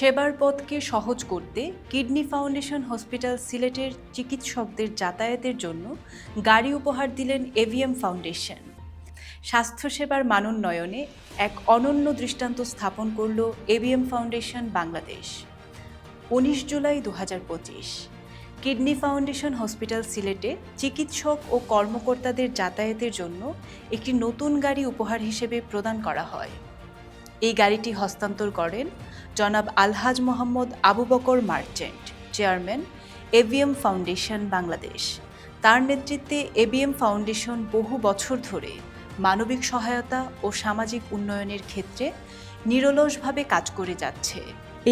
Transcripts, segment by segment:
সেবার পথকে সহজ করতে কিডনি ফাউন্ডেশন হসপিটাল সিলেটের চিকিৎসকদের যাতায়াতের জন্য গাড়ি উপহার দিলেন এভিএম ফাউন্ডেশন। স্বাস্থ্যসেবার মানোন্নয়নে এক অনন্য দৃষ্টান্ত স্থাপন করল এভিএম ফাউন্ডেশন বাংলাদেশ। উনিশ জুলাই দু হাজার পঁচিশ, কিডনি ফাউন্ডেশন হসপিটাল সিলেটে চিকিৎসক ও কর্মকর্তাদের যাতায়াতের জন্য একটি নতুন গাড়ি উপহার হিসেবে প্রদান করা হয়। এই গাড়িটি হস্তান্তর করেন জনাব Alhaj Mohammad Abu Bakar merchant, chairman AVM foundation Bangladesh. তার নেতৃত্বে এবিএম ফাউন্ডেশন বহু বছর ধরে মানবিক সহায়তা ও সামাজিক উন্নয়নের ক্ষেত্রে নিরলসভাবে কাজ করে যাচ্ছে।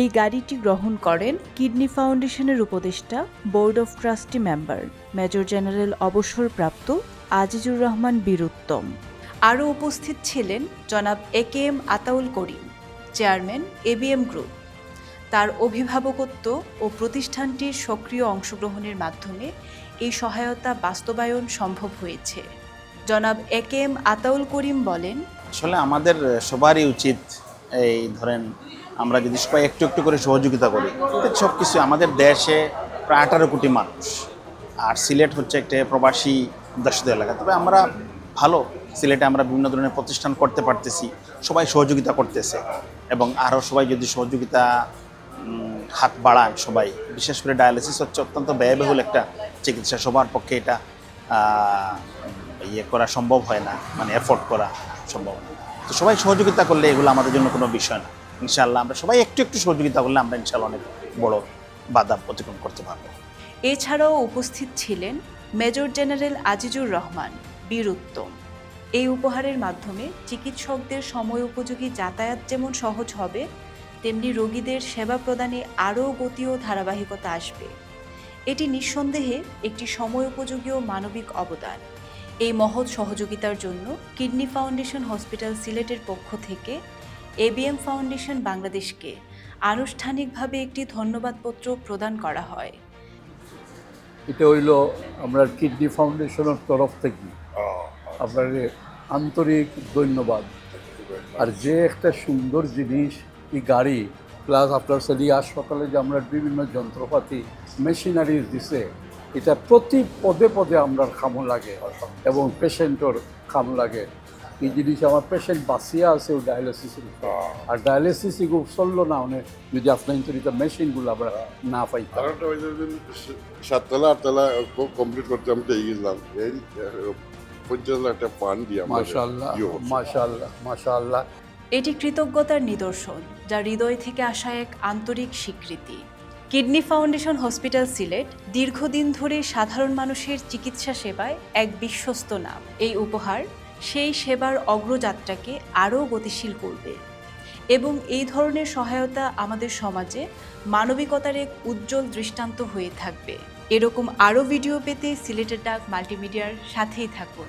এই গাড়িটি গ্রহণ করেন কিডনি ফাউন্ডেশনের উপদেষ্টা, board of trustee member, major general অবসরপ্রাপ্ত আজিজুর রহমান বীরুত্তম। আরও উপস্থিত ছিলেন জনাব A K M Ataul Karim. Chairman ABM group. তার অভিভাবকত্ব ও প্রতিষ্ঠানটির সক্রিয় অংশগ্রহণের মাধ্যমে এই সহায়তা বাস্তবায়ন সম্ভব হয়েছে। জনাব এ কে এম আতাউল করিম বলেন, আসলে আমাদের সবারই উচিত এই ধরেন আমরা যদি সবাই একটু একটু করে সহযোগিতা করি সব কিছু আমাদের দেশে প্রায় আঠারো কোটি মানুষ। আর সিলেট হচ্ছে একটা প্রবাসী দশিত এলাকা। তবে আমরা ভালো সিলেটে আমরা বিভিন্ন ধরনের প্রতিষ্ঠান করতে পারতেছি, সবাই সহযোগিতা করতেছে এবং আরও সবাই যদি সহযোগিতা হাত বাড়ান সবাই, বিশেষ করে ডায়ালিসিস হচ্ছে অত্যন্ত ব্যয়বহুল একটা চিকিৎসা, সবার পক্ষে এটা ইয়ে করা সম্ভব হয় না মানে এফোর্ড করা সম্ভব না। তো সবাই সহযোগিতা করলে এগুলো আমাদের জন্য কোনো বিষয় না। ইনশাআল্লাহ আমরা সবাই একটু একটু সহযোগিতা করলে আমরা ইনশাআল্লাহ অনেক বড় বাধা অতিক্রম করতে পারব। এছাড়াও উপস্থিত ছিলেন মেজর জেনারেল আজিজুর রহমান বীরুত্তম এই উপহারের মাধ্যমে চিকিৎসকদের সময় উপযোগী যাতায়াত যেমন সহজ হবে, তেমনি রোগীদের সেবা প্রদানে আরও গতি ও ধারাবাহিকতা আসবে। এটি নিঃসন্দেহে একটি সময় উপযোগী ও মানবিক অবদান। এই মহৎ সহযোগিতার জন্য কিডনি ফাউন্ডেশন হসপিটাল সিলেটের পক্ষ থেকে এবিএম ফাউন্ডেশন বাংলাদেশকে আনুষ্ঠানিকভাবে একটি ধন্যবাদপত্র প্রদান করা হয়। এটা হইল আমরা কিডনি ফাউন্ডেশনের তরফ থেকে আপনার আন্তরিক ধন্যবাদ। আর যে একটা সুন্দর জিনিস এই গাড়ি প্লাস আপনার সেলি হাসপাতালে যে আমরা বিভিন্ন যন্ত্রপাতি মেশিনারিজ দিছে, এটা প্রতি পদে পদে আমরা খামো লাগে এবং পেশেন্টর খাম লাগে। এই জিনিস আমার পেশেন্ট বাঁচিয়া আছে ও ডায়ালিসিসের উপর। আর ডায়ালিসিস এগুলো চলল না মানে যদি আপনার ইন্টারিতে মেশিনগুলো আমরা না যে সাততলা, আটতলা কমপ্লিট করতে আমি লাখ টাকা দিয়ে মাশাল্লাহ ইয়ে মাশাল্লাহ মাশাল্লাহ এটি কৃতজ্ঞতার নিদর্শন যা হৃদয় থেকে আসা এক আন্তরিক স্বীকৃতি। কিডনি ফাউন্ডেশন হসপিটাল সিলেট দীর্ঘদিন ধরে সাধারণ মানুষের চিকিৎসা সেবায় এক বিশ্বস্ত নাম। এই উপহার সেই সেবার অগ্রযাত্রাকে আরও গতিশীল করবে এবং এই ধরনের সহায়তা আমাদের সমাজে মানবিকতার এক উজ্জ্বল দৃষ্টান্ত হয়ে থাকবে। এরকম আরও ভিডিও পেতে সিলেটের ডাক মাল্টিমিডিয়ার সাথেই থাকুন।